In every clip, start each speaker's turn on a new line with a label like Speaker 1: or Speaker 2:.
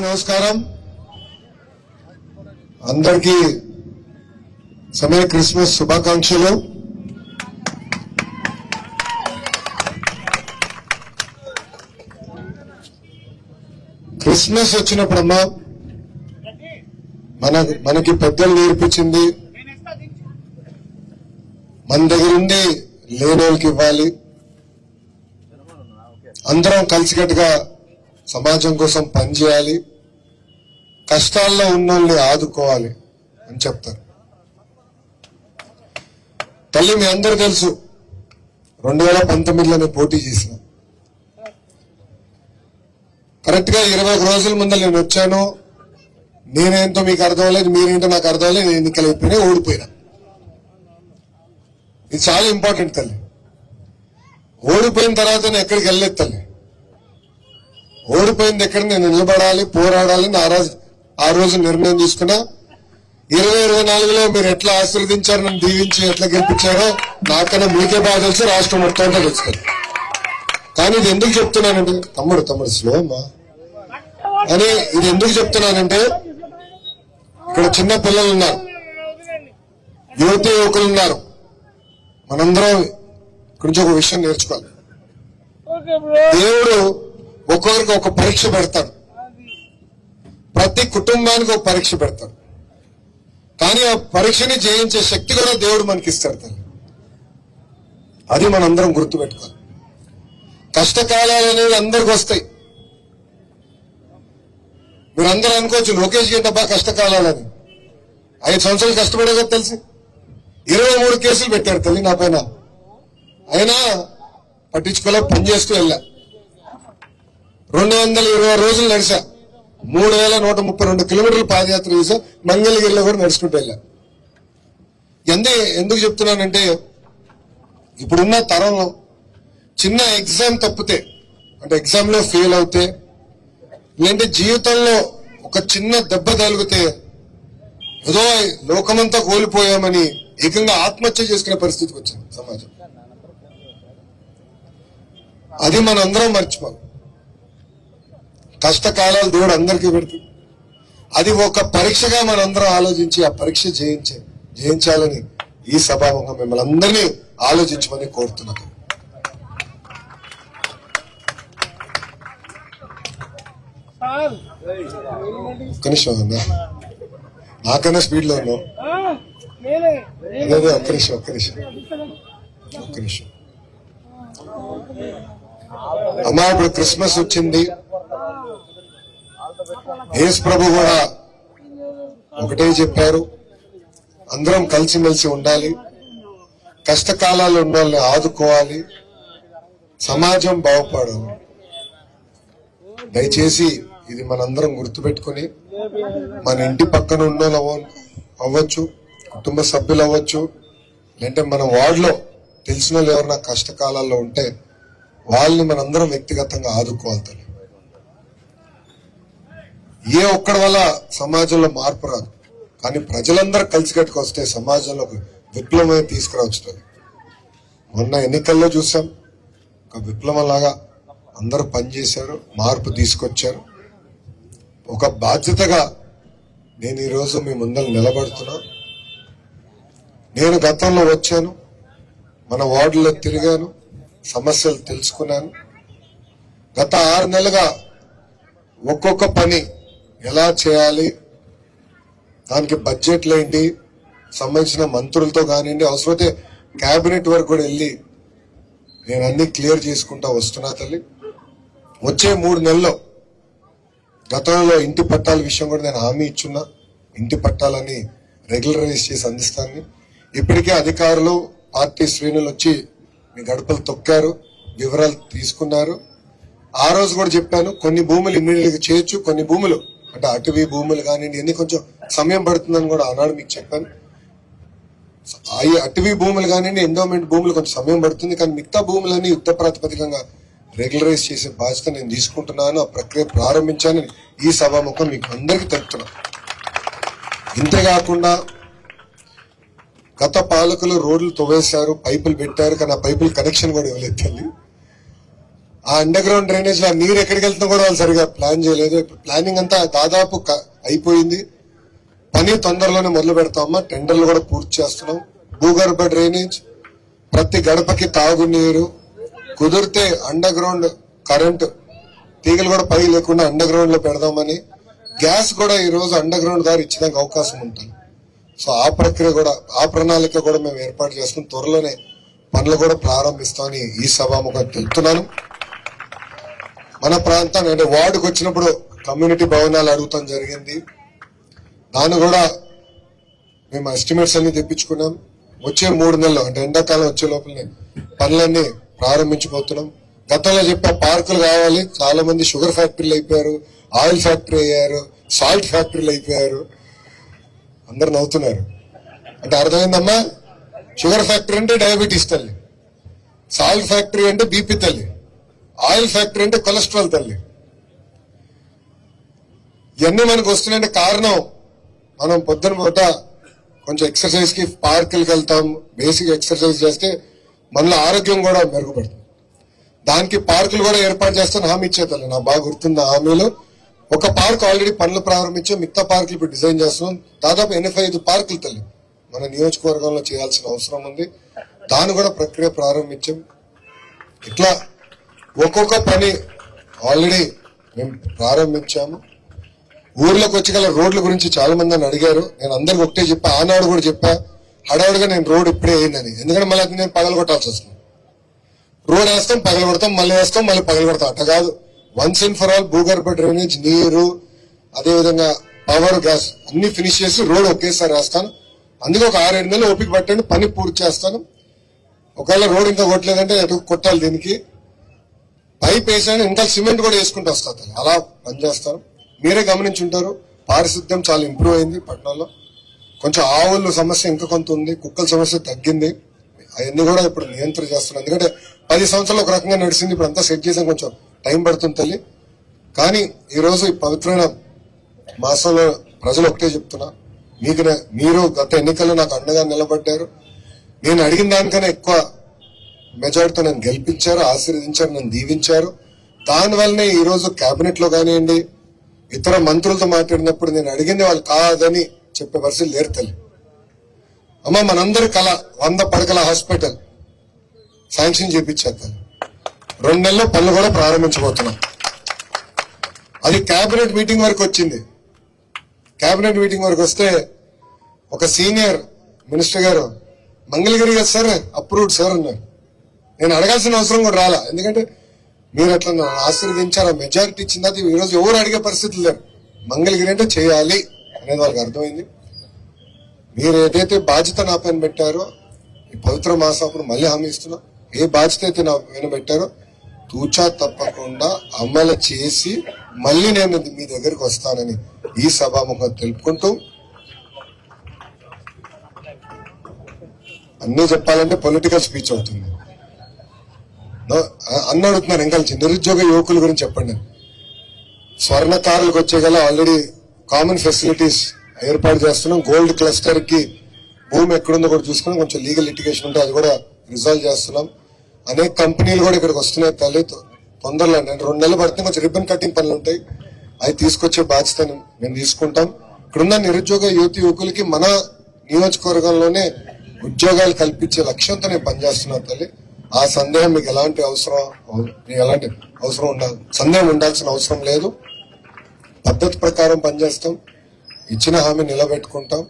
Speaker 1: నమస్కారం. అందరికీ సమయ క్రిస్మస్ శుభాకాంక్షలు. క్రిస్మస్ వచ్చినప్పుడమ్మా మన మనకి పెద్దలు నేర్పించింది. మన దగ్గర ఉండి లేని వాళ్ళకి ఇవ్వాలి. అందరం కలిసికట్టుగా సమాజం కోసం పనిచేయాలి కష్టాల్లో ఉన్నోళ్ళని ఆదుకోవాలి అని చెప్తారు. తల్లి మీ అందరు తెలుసు రెండు వేల పంతొమ్మిదిలో నేను పోటీ చేసిన కరెక్ట్గా ఇరవై ఒక రోజుల ముందు నేను వచ్చాను. నేనేంటో మీకు అర్థం లేదు మీరేంటో నాకు అర్థం లేదు నేను ఎన్నికలు అయిపోయినా ఓడిపోయినా. ఇది చాలా ఇంపార్టెంట్ తల్లి. ఓడిపోయిన తర్వాత నేను ఎక్కడికి వెళ్ళలేదు తల్లి. ఓడిపోయింది ఎక్కడ నేను నిలబడాలి పోరాడాలి ఆ రోజు ఆ రోజు నిర్ణయం తీసుకున్నా. ఇరవై ఇరవై నాలుగులో మీరు ఎట్లా ఆశీర్వదించారు నన్ను దీవించి ఎట్లా గెలిపించారో నాకన్నా మీకే బాగా తెలుసు రాష్ట్రం మొత్తం అంతా తెలుసు కానీ ఇది ఎందుకు చెప్తున్నానంటే తమ్ముడు తమ్ముడు స్లో అమ్మా. అని ఇది ఎందుకు చెప్తున్నానంటే ఇక్కడ చిన్న పిల్లలు ఉన్నారు. యువతి యువకులు ఉన్నారు. మనందరం ఇక్కడి నుంచి ఒక విషయం నేర్చుకోవాలి. దేవుడు ఒక్కొక్కరికి ఒక పరీక్ష పెడతాడు ప్రతి కుటుంబానికి ఒక పరీక్ష పెడతాడు కానీ ఆ పరీక్షని జయించే శక్తి కూడా దేవుడు మనకి ఇస్తాడు తల్లి. అది మనందరం గుర్తుపెట్టుకోవాలి. కష్టకాలాలు అనేవి అందరికి వస్తాయి. మీరు అందరూ అనుకోవచ్చు లోకేష్ గంట బాగా కష్టకాలాలని ఐదు సంవత్సరాలు కష్టపడే కదా తెలిసి. ఇరవై మూడు కేసులు పెట్టారు తల్లి నా పైన. అయినా పట్టించుకోలే పనిచేస్తూ వెళ్ళా. రెండు వందల ఇరవై రోజులు నడిచా. మూడు వేల నూట ముప్పై రెండు కిలోమీటర్లు పాదయాత్ర చేసా మంగళగిరిలో కూడా నడుచుకుంటూ వెళ్ళా. ఎందు ఎందుకు చెప్తున్నానంటే ఇప్పుడున్న తరంలో చిన్న ఎగ్జామ్ తప్పితే అంటే ఎగ్జామ్లో ఫెయిల్ అవుతే లేదంటే జీవితంలో ఒక చిన్న దెబ్బ తగిలితే ఏదో లోకమంతా కోల్పోయామని ఏకంగా ఆత్మహత్య చేసుకునే పరిస్థితికి వచ్చింది సమాజం. అది మనందరం మర్చిపోవాలి. కష్టకాలాలు దేవుడు అందరికీ పెడుతుంది. అది ఒక పరీక్షగా మనందరం ఆలోచించి ఆ పరీక్ష జయించే జయించాలని ఈ సభాముఖం మిమ్మల్ని అందరినీ ఆలోచించమని కోరుతున్నాను. ఒక్క నిమిషం అన్నా. నాకన్నా స్పీడ్లో ఉన్నావు. అదే ఒక్క నిమిషం ఒక్క నిమిషం. ఒక్క నిమిషం. అమ్మా ఇప్పుడు క్రిస్మస్ వచ్చింది. యేసు ప్రభు కూడా ఒకటే చెప్పారు. అందరం కలిసిమెలిసి ఉండాలి. కష్టకాలాలు ఉన్న వాళ్ళని ఆదుకోవాలి. సమాజం బాగుపడాలి. దయచేసి ఇది మనందరం గుర్తుపెట్టుకుని మన ఇంటి పక్కన ఉన్న వాళ్ళు అవ్వచ్చు కుటుంబ సభ్యులు అవ్వచ్చు లేదంటే మన వార్డులో తెలిసిన వాళ్ళు ఎవరైనా కష్టకాలాల్లో ఉంటే వాళ్ళని మనందరం వ్యక్తిగతంగా ఆదుకోవాలి ఏ ఒక్కడి వల్ల సమాజంలో మార్పు రాదు? కానీ ప్రజలందరూ కలిసికట్టుకు వస్తే సమాజంలో ఒక విప్లవమే తీసుకురావచ్చు మొన్న ఎన్నికల్లో చూసాం ఒక విప్లవం లాగా అందరూ పనిచేశారు మార్పు తీసుకొచ్చారు. ఒక బాధ్యతగా నేను ఈరోజు మీ ముందర నిలబడుతున్నా. నేను గతంలో వచ్చాను మన వార్డులో తిరిగాను సమస్యలు తెలుసుకున్నాను. గత ఆరు నెలలుగా ఒక్కొక్క పని ఎలా చేయాలి? దానికి బడ్జెట్లు ఏంటి? సంబంధించిన మంత్రులతో కానివ్వండి అవసరమైతే క్యాబినెట్ వరకు కూడా వెళ్ళి నేను అన్ని క్లియర్ చేసుకుంటా వస్తున్నా తల్లి. వచ్చే మూడు నెలల్లో గతంలో ఇంటి పట్టాల విషయం కూడా నేను హామీ ఇచ్చున్నా. ఇంటి పట్టాలని రెగ్యులరైజ్ చేసి అందిస్తాను ఇప్పటికే అధికారులు పార్టీ శ్రేణులు వచ్చి మీ గడపలు తొక్కారు వివరాలు తీసుకున్నారు. ఆ రోజు కూడా చెప్పాను కొన్ని భూములు ఇమ్మీడియట్గా చేయొచ్చు కొన్ని భూములు అంటే అటవీ భూములు కానివ్వండి ఎన్ని కొంచెం సమయం పడుతుందని కూడా ఆనాడు మీకు చెప్పాను. ఈ అటవీ భూములు కానివ్వండి ఎండోమెంట్ భూములు కొంచెం సమయం పడుతుంది కానీ మిగతా భూములన్నీ యుద్ధ ప్రాతిపదికంగా రెగ్యులరైజ్ చేసే బాధ్యత నేను తీసుకుంటున్నాను. ఆ ప్రక్రియ ప్రారంభించానని ఈ సభాముఖం మీకు అందరికీ తెలుపుతున్నా. ఇంతేకాకుండా గత పాలకులు రోడ్లు తవ్వేశారు పైపులు పెట్టారు కానీ ఆ పైపులు కనెక్షన్ కూడా ఇవ్వలేదు తల్లి. ఆ అండర్ గ్రౌండ్ డ్రైనేజ్లో నీరు ఎక్కడికి వెళ్తున్నా కూడా వాళ్ళు సరిగా ప్లాన్ చేయలేదు. ఇప్పుడు ప్లానింగ్ అంతా దాదాపు అయిపోయింది. పని తొందరలోనే మొదలు పెడతామా టెండర్లు కూడా పూర్తి చేస్తున్నాం. భూగర్భ డ్రైనేజ్ ప్రతి గడపకి తాగునీరు కుదిరితే అండర్ గ్రౌండ్ కరెంట్ తీగలు కూడా పై లేకుండా అండర్ గ్రౌండ్లో పెడదామని గ్యాస్ కూడా ఈ రోజు అండర్ గ్రౌండ్ దారి ఇచ్చడానికి అవకాశం ఉంటుంది. సో ఆ ప్రక్రియ కూడా ఆ ప్రణాళిక కూడా మేము ఏర్పాటు చేసుకుని త్వరలోనే పనులు కూడా ప్రారంభిస్తామని ఈ సభాముఖం తెలుపుతున్నాను మన ప్రాంతాన్ని అంటే వార్డుకు వచ్చినప్పుడు కమ్యూనిటీ భవనాలు అడుగుతాం జరిగింది. దాన్ని కూడా మేము ఎస్టిమేట్స్ అన్ని తెప్పించుకున్నాం. వచ్చే మూడు నెలలు అంటే ఎండాకాలం వచ్చే లోపలనే పనులన్నీ ప్రారంభించబోతున్నాం గతంలో చెప్పా పార్కులు కావాలి. చాలా మంది షుగర్ ఫ్యాక్టరీలు అయిపోయారు ఆయిల్ ఫ్యాక్టరీ అయ్యారు సాల్ట్ ఫ్యాక్టరీలు అయిపోయారు. అందరు నవ్వుతున్నారు. అంటే అర్థమైందమ్మా? షుగర్ ఫ్యాక్టరీ అంటే డయాబెటీస్ తల్లి. సాల్ట్ ఫ్యాక్టరీ అంటే బీపీ తల్లి. ఆయిల్ ఫ్యాక్టరీ అంటే కొలెస్ట్రాల్ తల్లి. ఇవన్నీ మనకు వస్తున్నాయంటే కారణం మనం పొద్దున పూట కొంచెం ఎక్సర్సైజ్కి పార్కులకి వెళ్తాం బేసిక్ ఎక్సర్సైజ్ చేస్తే మనలో ఆరోగ్యం కూడా మెరుగుపడుతుంది. దానికి పార్కులు కూడా ఏర్పాటు చేస్తాను హామీ ఇచ్చేతల్లి నాకు బాగా గుర్తుంది హామీలో. ఒక పార్క్ ఆల్రెడీ పనులు ప్రారంభించాం మిగతా పార్కులు ఇప్పుడు డిజైన్ చేస్తున్నాం. దాదాపు ఎనభై ఐదు పార్కులు తల్లి. మన నియోజకవర్గంలో చేయాల్సిన అవసరం ఉంది. దాన్ని కూడా ప్రక్రియ ప్రారంభించాం. ఇట్లా ఒక్కొక్క పని ఆల్రెడీ మేము ప్రారంభించాము. ఊర్లోకి వచ్చి గల రోడ్ల గురించి చాలా మంది అని అడిగారు. నేను అందరికి ఒకటే చెప్పా ఆనాడు కూడా చెప్పా. హడావుడిగా నేను రోడ్ ఇప్పుడే అయిందని ఎందుకంటే మళ్ళీ అది నేను పగలు కొట్టాల్సి వస్తుంది. రోడ్ వేస్తాం పగలు కొడతాం మళ్ళీ వేస్తాం మళ్ళీ పగలు కొడతాం. అట్ట కాదు. వన్స్ అండ్ ఫర్ ఆల్ భూగర్భ డ్రైనేజ్ నీరు అదేవిధంగా పవర్ గ్యాస్ అన్ని ఫినిష్ చేసి రోడ్ ఒకేసారి వేస్తాను. అందుకే ఒక ఆరేడు నెలలు ఓపిక పట్టండి పని పూర్తి చేస్తాను. ఒకవేళ రోడ్ ఇంకా కొట్టలేదంటే ఎటు కొట్టాలి దీనికి? పైప్ వేసాను ఇంకా సిమెంట్ కూడా వేసుకుంటూ వస్తుంది అలా పనిచేస్తారు మీరే గమనించుంటారు. పారిశుద్ధ్యం చాలా ఇంప్రూవ్ అయింది పట్టణంలో. కొంచెం ఆవుల సమస్య ఇంకా కొంత ఉంది. కుక్కల సమస్య తగ్గింది. అవన్నీ కూడా ఇప్పుడు నియంత్రణ చేస్తున్నాం ఎందుకంటే పది సంవత్సరాలు ఒక రకంగా నడిచింది. ఇప్పుడు అంతా సెట్ చేసాం. కొంచెం టైం పడుతుంది తల్లి. కానీ ఈరోజు ఈ పవిత్రమైన మాసంలో ప్రజలు ఒకటే చెప్తున్నా. మీకు మీరు గత ఎన్నికల్లో నాకు అండగా నిలబడ్డారు. నేను అడిగిన దానికన్నా ఎక్కువ మెజార్టీతో నన్ను గెలిపించారు ఆశీర్వదించారు నన్ను దీవించారు. దానివల్లనే ఈరోజు క్యాబినెట్లో కేబినెట్లో కానివ్వండి ఇతర మంత్రులతో మాట్లాడినప్పుడు నేను అడిగింది వాళ్ళు కాదని చెప్పే పరిస్థితి లేరు తల్లి. అమ్మ మనందరి కళ వంద పడకల హాస్పిటల్ శాంక్షన్ చేపించారు రెండు నెలల్లో పనులు కూడా ప్రారంభించబోతున్నాం. అది కేబినెట్ మీటింగ్ వరకు వచ్చింది. కేబినెట్ మీటింగ్ వరకు వస్తే ఒక సీనియర్ మినిస్టర్ గారు మంగళగిరి గారు సార్ అప్రూవ్డ్ సార్ అన్నారు. నేను అడగాల్సిన అవసరం కూడా రాలా. ఎందుకంటే మీరు అట్లా నన్ను ఆశీర్వదించారు? మెజారిటీ ఇచ్చిన అది ఈ రోజు ఎవరు అడిగే పరిస్థితులు లేరు మంగళగిరి అంటే చేయాలి అనేది వాళ్ళకి అర్థమైంది. మీరు ఏదైతే బాధ్యత నా పైన పెట్టారో ఈ పవిత్ర మాసం అప్పుడు మళ్ళీ హామీ ఇస్తున్నా ఏ బాధ్యత అయితే నా పైన పెట్టారో తూచా తప్పకుండా అమలు చేసి మళ్ళీ నేను మీ దగ్గరికి వస్తానని ఈ సభాముఖం తెలుపుకుంటూ అన్నీ చెప్పాలంటే పొలిటికల్ స్పీచ్ అవుతుంది. అన్న అడుగుతున్నారు ఇంకా నిరుద్యోగ యువకుల గురించి చెప్పండి. స్వర్ణకారులకు వచ్చే గల ఆల్రెడీ కామన్ ఫెసిలిటీస్ ఏర్పాటు చేస్తున్నాం. గోల్డ్ క్లస్టర్కి భూమి ఎక్కడుందో కూడా చూసుకుని కొంచెం లీగల్ లిటిగేషన్ ఉంటే అది కూడా రిజాల్వ్ చేస్తున్నాం. అనేక కంపెనీలు కూడా ఇక్కడికి వస్తున్నాయి తల్లి. తొందరలో అంటే రెండు నెలలు పడితే కొంచెం రిబ్బన్ కటింగ్ పనులు ఉంటాయి. అవి తీసుకొచ్చే బాధ్యత మేము తీసుకుంటాం. ఇక్కడున్న నిరుద్యోగ యువతి యువకులకి మన నియోజకవర్గంలోనే ఉద్యోగాలు కల్పించే లక్ష్యంతో నేను పనిచేస్తున్నాను తల్లి. ఆ సందేహం మీకు ఎలాంటి అవసరం మీకు ఎలాంటి అవసరం ఉండాలి సందేహం ఉండాల్సిన అవసరం లేదు. పద్ధతి ప్రకారం పనిచేస్తాం. ఇచ్చిన హామీ నిలబెట్టుకుంటాం.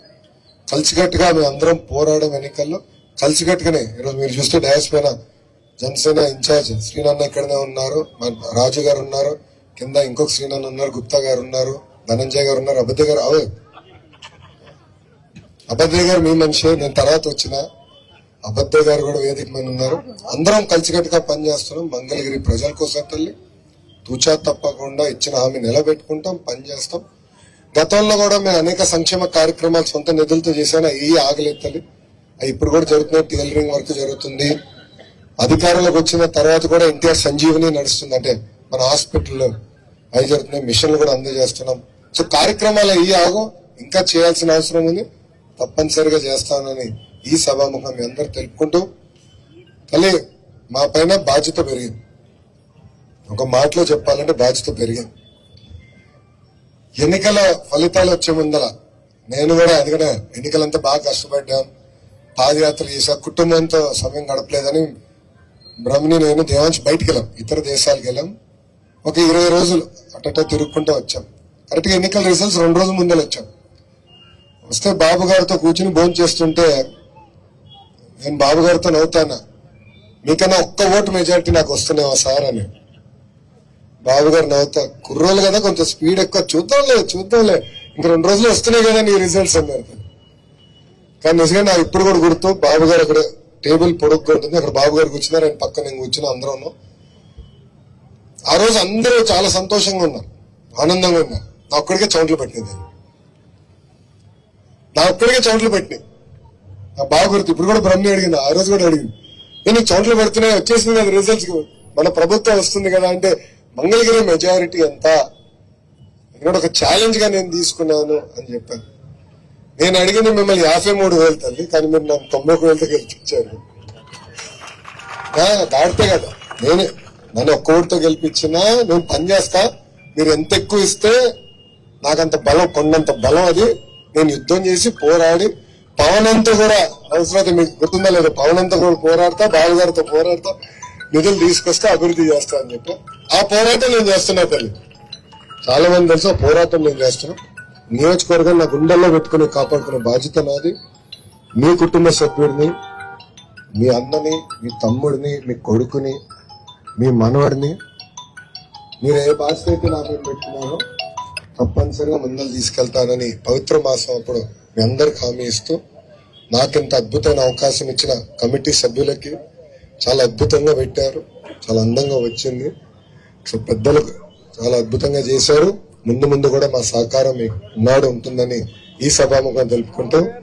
Speaker 1: కలిసికట్టుగా మేము అందరం పోరాడడం ఎన్నికల్లో కలిసికట్టుగానే ఈరోజు మీరు చూస్తే డయాస్ పైన జనసేన ఇన్ఛార్జ్ శ్రీనన్న ఇక్కడనే ఉన్నారు రాజు గారు ఉన్నారు కింద ఇంకొక శ్రీనన్న ఉన్నారు గుప్తా గారు ఉన్నారు ధనంజయ్ గారు ఉన్నారు అబద్ధ గారు అవే అబద్ధ గారు మీ మనిషి నేను తర్వాత వచ్చిన అబద్ధయ్య గారు కూడా వేదిక మీద ఉన్నారు. అందరం కలిసికట్టుగా పనిచేస్తున్నాం. మంగళగిరి ప్రజల కోసం తల్లి. తూచా తప్పకుండా ఇచ్చిన హామీ నిలబెట్టుకుంటాం పనిచేస్తాం. గతంలో కూడా మేము అనేక సంక్షేమ కార్యక్రమాలు సొంత నిధులతో చేశాను. ఈ ఆగలెత్తలి అవి ఇప్పుడు కూడా జరుగుతున్నాయి. టైలరింగ్ వర్క్ జరుగుతుంది. అధికారంలోకి వచ్చిన తర్వాత కూడా ఎన్టీఆర్ సంజీవని నడుస్తుంది. అంటే మన హాస్పిటల్లో అవి జరుగుతున్నాయి. మిషన్లు కూడా అందజేస్తున్నాం. సో కార్యక్రమాలు ఈ ఆగో ఇంకా చేయాల్సిన అవసరం ఉంది. తప్పనిసరిగా చేస్తానని ఈ సభాముఖం మీ అందరు తెలుపుకుంటూ తల్లి మా పైన బాధ్యత పెరిగింది. ఒక మాటలో చెప్పాలంటే బాధ్యత పెరిగింది. ఎన్నికల ఫలితాలు వచ్చే ముందర నేను కూడా ఎందుకంటే ఎన్నికలంతా బాగా కష్టపడ్డాం. పాదయాత్ర చేసా. కుటుంబంతో సమయం గడపలేదని బ్రహ్మని నేను దేవాంశ్ బయటికి వెళ్ళాం. ఇతర దేశాలకు వెళ్ళాం. ఒక ఇరవై రోజులు అటట తిరుగుకుంటూ వచ్చాం. కరెక్ట్గా ఎన్నికల రిజల్ట్స్ రెండు రోజుల ముందర వచ్చాం. వస్తే బాబు గారితో కూర్చుని భోజనం చేస్తుంటే నేను బాబు గారితో నవ్వుతానా? మీకన్నా ఒక్క ఓటు మెజారిటీ నాకు వస్తున్నావా సార్ అని. బాబు గారు నవ్వుతా కుర్రోలు కదా కొంచెం స్పీడ్ ఎక్కువ. చూద్దాంలే చూద్దాంలే. ఇంక రెండు రోజులు వస్తున్నాయి కదా నీ రిజల్ట్స్ అన్నారు. కానీ నిజంగా నాకు ఇప్పుడు కూడా గుర్తు బాబు గారు అక్కడ టేబుల్ పొడుగ్గా ఉంటుంది. అక్కడ బాబు గారు కూర్చున్నారు. ఆయన పక్కన నేను కూర్చున్నా అందరూ ఉన్నాం ఆ రోజు అందరూ చాలా సంతోషంగా ఉన్నారు. ఆనందంగా ఉన్నారు. నా ఒక్కడికే చౌంట్లు పెట్టినది నా ఒక్కడికే చౌంట్లు పెట్టినాయి. బాగా గుర్తు ఇప్పుడు కూడా బ్రహ్మి అడిగింది ఆ రోజు కూడా అడిగింది. నేను నీకు పెడుతున్నాయి? వచ్చేసింది కదా రిజల్ట్స్ మన ప్రభుత్వం వస్తుంది కదా అంటే మంగళగిరి మెజారిటీ ఎంత ఇక్కడ ఒక ఛాలెంజ్గా నేను తీసుకున్నాను అని చెప్పాను నేను అడిగింది మిమ్మల్ని యాభై మూడు వేలు తల్లి కానీ మీరు నన్ను తొంభై ఒక వేలతో గెలిపించారు దాడితే దాటితే కదా. నేనే నన్ను ఒక్క ఓటుతో గెలిపించినా నేను పని చేస్తా. మీరు ఎంత ఎక్కువ ఇస్తే నాకంత బలం కొండంత బలం అది. నేను యుద్ధం చేసి పోరాడి పవన్ అంతా కూడా అవసరం మీకు గుర్తుందా లేదు? పవన్ అంతా కూడా పోరాడతా బావగారితో పోరాడతా నిధులు తీసుకొస్తే అభివృద్ధి చేస్తా అని చెప్పి. ఆ పోరాటం నేను చేస్తున్నా తల్లి. చాలా మంది తెలుసు ఆ పోరాటం నేను చేస్తున్నా. నియోజకవర్గం నా గుండెల్లో పెట్టుకుని కాపాడుకునే బాధ్యత నాది. మీ కుటుంబ సభ్యుడిని మీ అన్నని మీ తమ్ముడిని మీ కొడుకుని మీ మనవడిని మీరు ఏ బాధ్యత అయితే నా మీద పెట్టుకున్నారో తప్పనిసరిగా ముందరు తీసుకెళ్తానని పవిత్ర మాసం అప్పుడు మీ అందరికి హామీ ఇస్తూ నాకింత అద్భుతమైన అవకాశం ఇచ్చిన కమిటీ సభ్యులకి చాలా అద్భుతంగా పెట్టారు. చాలా అందంగా వచ్చింది. సో పెద్దలకు చాలా అద్భుతంగా చేశారు. ముందు ముందు కూడా మా సహకారం ఉన్నాడు ఉంటుందని ఈ సభాముఖం తెలుపుకుంటూ